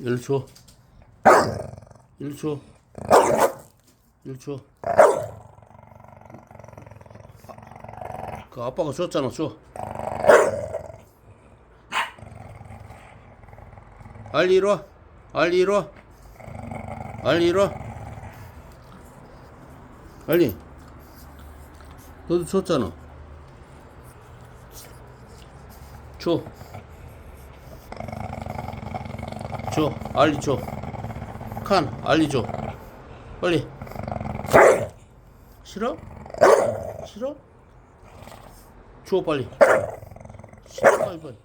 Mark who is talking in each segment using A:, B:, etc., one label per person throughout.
A: 일로 줘. 일로 줘. 일로 줘. 그 아빠가 줬잖아, 줘. 알리 이리 와. 알리 이리 와. 알리 이리 와. 알리. 너도 줬잖아. 줘. 줘. 알리 줘. 칸, 알리 줘. 빨리. 싫어? 싫어? 줘, 빨리. 싫어, 빨리, 빨리.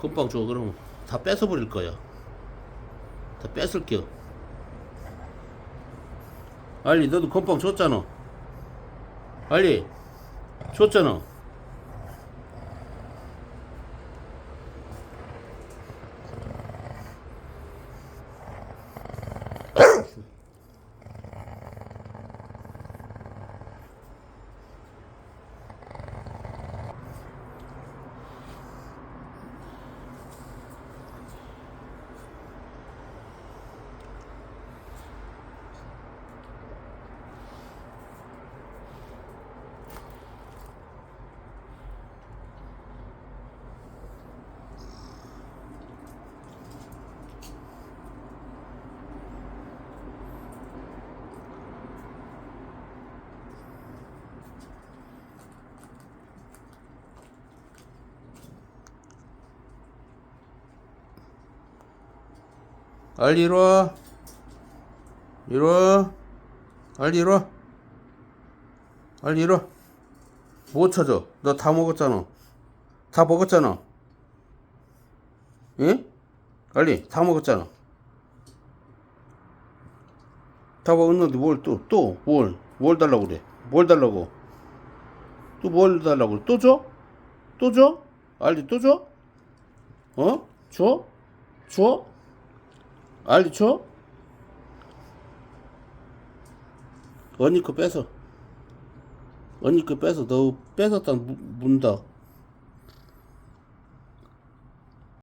A: 금방 줘, 그럼. 다 뺏어버릴 거야. 다 뺏을게요. 알리, 너도 건빵 줬잖아. 알리, 줬잖아. 알리 이리 와. 이리 와. 알리 이리 와. 알리 이리 와. 뭐 찾아? 너 다 먹었잖아. 다 먹었잖아. 예? 알리 다 먹었잖아. 다 먹었는데 뭘 또, 또, 뭘, 뭘 달라고 그래? 뭘 달라고? 또 뭘 달라고 그래? 또 줘? 또 줘? 알리 또 줘? 어? 줘? 줘? 알리 줘? 언니 거 뺏어. 언니 거 뺏어. 너 뺏었다 문- 문다.